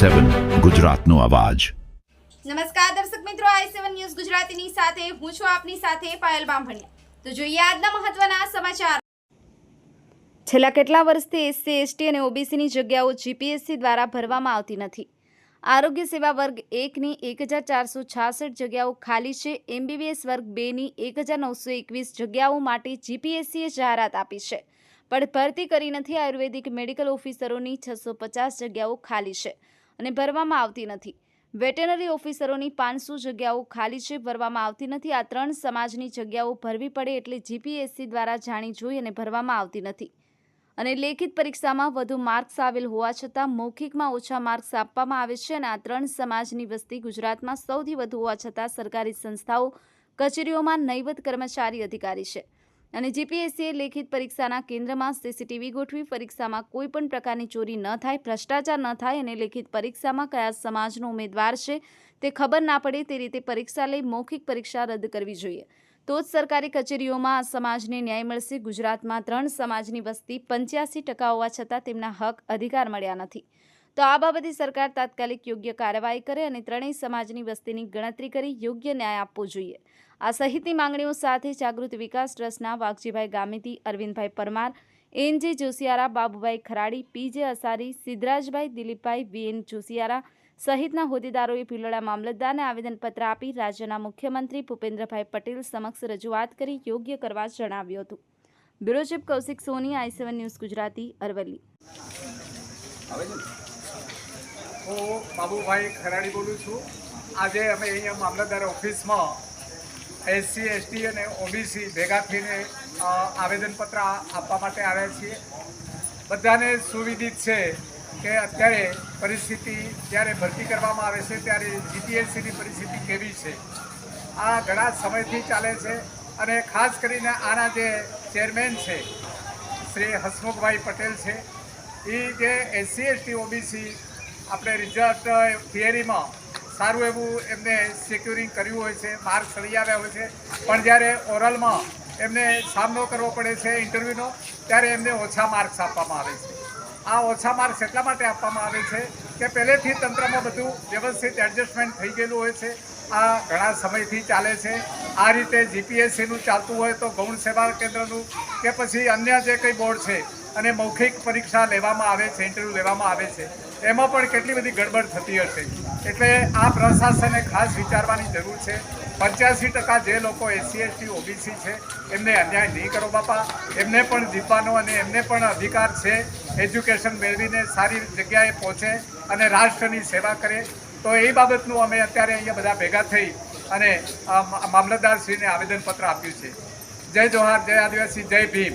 સેવન ગુજરાતનો અવાજ. નમસ્કાર દર્શક મિત્રો, આઈ સેવન ન્યૂઝ ગુજરાતીની સાથે હું છું આપની સાથે પાયલ બામભણિયા. તો જોઈએ આજના મહત્વના સમાચાર. છેલ્લા કેટલા વર્ષથી એસસી, એસટી અને ઓબીસીની જગ્યાઓ જીપીએસસી દ્વારા ભરવામાં આવતી નથી. આરોગ્ય સેવા વર્ગ એકની એક હજાર ચારસો છાસઠ જગ્યાઓ ખાલી છે. એમબીબીએસ વર્ગ બેની એક હજાર નવસો એકવીસ જગ્યાઓ માટે જીપીએસસીએ જાહેરાત આપી છે. પણ ભરતી કરી નથી આયુર્વેદિક મેડિકલ ઓફિસરોની છસો પચાસ જગ્યાઓ ખાલી છે. અને ભરવામાં આવતી નથી. વેટેનરી ઓફિસરોની પાંચસો જગ્યાઓ ખાલી છે, ભરવામાં આવતી નથી. આ ત્રણ સમાજની જગ્યાઓ ભરવી પડે એટલે જીપીએસસી દ્વારા જાણી જોઈ અને ભરવામાં આવતી નથી. અને લેખિત પરીક્ષામાં વધુ માર્ક્સ આવેલ હોવા છતાં મૌખિકમાં ઓછા માર્ક્સ આપવામાં આવે છે અને આ ત્રણ સમાજની વસ્તી ગુજરાતમાં સૌથી વધુ હોવા છતાં સરકારી સંસ્થાઓ, કચેરીઓમાં નૈવત કર્મચારી અધિકારી છે. અને જીપીએસસીએ લેખિત પરીક્ષાના કેન્દ્રમાં સીસીટીવી ગોઠવી પરીક્ષામાં કોઈ પણ પ્રકારની ચોરી ન થાય, ભ્રષ્ટાચાર ન થાય અને લેખિત પરીક્ષામાં કયા સમાજનો ઉમેદવાર છે તે ખબર ના પડે તે રીતે પરીક્ષા લઈ મૌખિક પરીક્ષા રદ કરવી જોઈએ. તો જ સરકારી કચેરીઓમાં આ સમાજને ન્યાય મળશે. ગુજરાતમાં ત્રણ સમાજની વસ્તી પંચ્યાસી ટકા હોવા છતાં તેમના હક અધિકાર મળ્યા નથી. તો આ બાબતે સરકાર તાત્કાલિક યોગ્ય કાર્યવાહી કરે અને ત્રણેય સમાજની વસ્તીની ગણતરી કરી યોગ્ય ન્યાય આપવો જોઈએ. આ સહિતની માંગણીઓ સાથે જાગૃત વિકાસ ટ્રસ્ટના Vaghjibhai Gamiti, Arvindbhai Parmar NJ Joshiyara, Babubhai Kharadi PJ Asari, Siddhrajbhai Dilipbhai VN Joshiyara સહિતના હોદ્દેદારોએ ભીલોડા મામલતદારને આવેદનપત્ર આપી રાજ્યના મુખ્યમંત્રી ભૂપેન્દ્રભાઈ પટેલ સમક્ષ રજૂઆત કરી યોગ્ય કરવા જણાવ્યું હતું. Bureau chief Kaushik Soni, I seven news Gujarati, Aravalli. હું બાબુભાઈ ખરાડી બોલું છું. આજે અમે અહીંયા મામલતદાર ઓફિસમાં એસસી, એસટી અને ઓબીસી ભેગા થઈને આવેદનપત્ર આપવા માટે આવ્યા છીએ. બધાને સુવિદિત છે કે અત્યારે પરિસ્થિતિ જ્યારે ભરતી કરવામાં આવે છે ત્યારે જીપીએસસીની પરિસ્થિતિ કેવી છે? આ ઘણા સમયથી ચાલે છે અને ખાસ કરીને આના જે ચેરમેન છે, શ્રી હસમુખભાઈ પટેલ છે એ જે એસસી, એસટી, ઓબીસી આપણે રિઝલ્ટ થિયરીમાં સારું એવું એમને સિક્યુરિંગ કર્યું હોય છે, માર્ક સળી આવ્યા હોય છે. પણ જ્યારે ઓરલમાં એમને સામનો કરવો પડે છે ઇન્ટરવ્યૂનો ત્યારે એમને ઓછા માર્ક્સ આપવામાં આવે છે. આ ઓછા માર્ક્સ એટલા માટે આપવામાં આવે છે કે પહેલેથી તંત્રમાં બધું વ્યવસ્થિત એડજસ્ટમેન્ટ થઈ ગયેલું હોય છે. આ ઘણા સમયથી ચાલે છે. આ રીતે જીપીએસસીનું ચાલતું હોય તો ગૌણ સેવા કેન્દ્રનું કે પછી અન્ય જે કંઈ બોર્ડ છે, અને મૌખિક પરીક્ષા લેવામાં આવે છે ઇન્ટરવ્યૂ લેવામાં આવે છે. એમાં પણ કેટલી બધી ગડબડ થતી હશે. એટલે આ પ્રશાસને ખાસ વિચારવાની જરૂર છે. પંચ્યાસી ટકા જે લોકો એસસી એસટી ઓબીસી છે, એમને અન્યાય નહીં કરો બાપા. એમને પણ જીવવાનો અને એમને પણ અધિકાર છે. એજ્યુકેશન મેળવીને સારી જગ્યાએ પહોંચે અને રાષ્ટ્રની સેવા કરે. તો એ બાબતનું અમે અત્યારે અહીંયા બધા ભેગા થઈ અને મામલતદારશ્રીને આવેદનપત્ર આપ્યું છે. જય જોહાર, જય આદિવાસી, જય ભીમ.